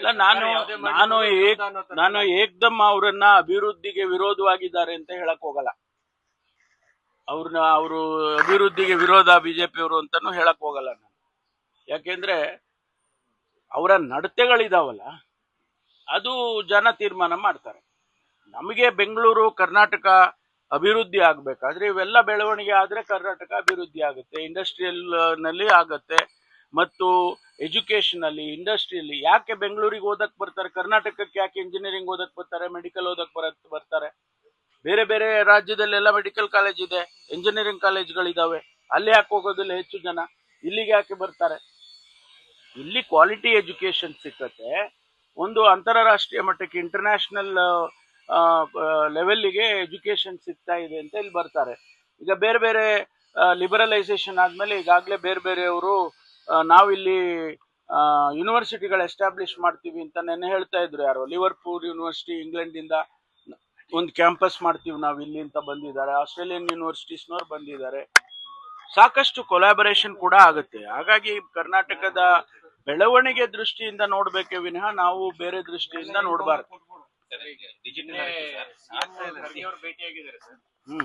ಇಲ್ಲ ನಾನು ನಾನು ಏಕ್ ನಾನು ಏಕ್ದಮ್ ಅವರನ್ನ ಅಭಿವೃದ್ಧಿಗೆ ವಿರೋಧವಾಗಿದ್ದಾರೆ ಅಂತ ಹೇಳಕ್ ಹೋಗಲ್ಲ. ಅವ್ರನ್ನ ಅವರು ಅಭಿವೃದ್ಧಿಗೆ ವಿರೋಧ ಬಿಜೆಪಿಯವರು ಅಂತಾನು ಹೇಳಕ್ ಹೋಗಲ್ಲ ನಾನು. ಯಾಕೆಂದ್ರೆ ಅವರ ನಡತೆಗಳಿದಾವಲ್ಲ ಅದು ಜನ ತೀರ್ಮಾನ ಮಾಡ್ತಾರೆ. ನಮಗೆ ಬೆಂಗಳೂರು ಕರ್ನಾಟಕ ಅಭಿವೃದ್ಧಿ ಆಗ್ಬೇಕಾದ್ರೆ ಇವೆಲ್ಲ ಬೆಳವಣಿಗೆ ಆದ್ರೆ ಕರ್ನಾಟಕ ಅಭಿವೃದ್ಧಿ ಆಗುತ್ತೆ ಇಂಡಸ್ಟ್ರಿಯಲ್ನಲ್ಲಿ ಆಗತ್ತೆ ಮತ್ತು ಎಜುಕೇಶನ್ ಅಲ್ಲಿ ಇಂಡಸ್ಟ್ರಿಯಲ್ಲಿ ಯಾಕೆ ಬೆಂಗಳೂರಿಗೆ ಓದಕ್ ಬರ್ತಾರೆ, ಕರ್ನಾಟಕಕ್ಕೆ ಯಾಕೆ ಇಂಜಿನಿಯರಿಂಗ್ ಓದಕ್ ಬರ್ತಾರೆ ಮೆಡಿಕಲ್ ಓದಕ್ ಬರ, ಬರ್ತಾರೆ? ಬೇರೆ ಬೇರೆ ರಾಜ್ಯದಲ್ಲೆಲ್ಲ ಮೆಡಿಕಲ್ ಕಾಲೇಜ್ ಇದೆ ಇಂಜಿನಿಯರಿಂಗ್ ಕಾಲೇಜ್ಗಳಿದ್ದಾವೆ ಅಲ್ಲಿ ಯಾಕೆ ಹೋಗೋದಿಲ್ಲ ಹೆಚ್ಚು ಜನ? ಇಲ್ಲಿಗೆ ಯಾಕೆ ಬರ್ತಾರೆ? ಇಲ್ಲಿ ಕ್ವಾಲಿಟಿ ಎಜುಕೇಶನ್ ಸಿಕ್ಕತ್ತೆ. ಒಂದು ಅಂತಾರಾಷ್ಟ್ರೀಯ ಮಟ್ಟಕ್ಕೆ ಇಂಟರ್ನ್ಯಾಷನಲ್ ಲೆವೆಲ್ಗೆ ಎಜುಕೇಶನ್ ಸಿಗ್ತಾ ಇದೆ ಅಂತ ಇಲ್ಲಿ ಬರ್ತಾರೆ. ಈಗ ಬೇರೆ ಬೇರೆ ಲಿಬರಲೈಸೇಷನ್ ಆದ್ಮೇಲೆ ಈಗಾಗಲೇ ಬೇರೆ ಬೇರೆಯವರು ನಾವಿಲ್ಲಿ ಯೂನಿವರ್ಸಿಟಿಗಳು ಎಸ್ಟಾಬ್ಲಿಷ್ ಮಾಡ್ತೀವಿ ಅಂತ ನೆನ್ನೆ ಹೇಳ್ತಾ ಇದ್ರು ಯಾರು. ಲಿವರ್ಪೂಲ್ ಯೂನಿವರ್ಸಿಟಿ ಇಂಗ್ಲೆಂಡಿಂದ ಒಂದು ಕ್ಯಾಂಪಸ್ ಮಾಡ್ತೀವಿ ನಾವು ಇಲ್ಲಿ ಅಂತ ಬಂದಿದ್ದಾರೆ. ಆಸ್ಟ್ರೇಲಿಯನ್ ಯೂನಿವರ್ಸಿಟೀಸ್ನವ್ರು ಬಂದಿದ್ದಾರೆ. ಸಾಕಷ್ಟು ಕೊಲಾಬರೇಷನ್ ಕೂಡ ಆಗುತ್ತೆ. ಹಾಗಾಗಿ ಕರ್ನಾಟಕದ ಬೆಳವಣಿಗೆ ದೃಷ್ಟಿಯಿಂದ ನೋಡ್ಬೇಕೇ ವಿನಃ ನಾವು ಬೇರೆ ದೃಷ್ಟಿಯಿಂದ ನೋಡಬಾರ್ದು. ಡಿಜಿಟಲ್ ಹ್ಮ್.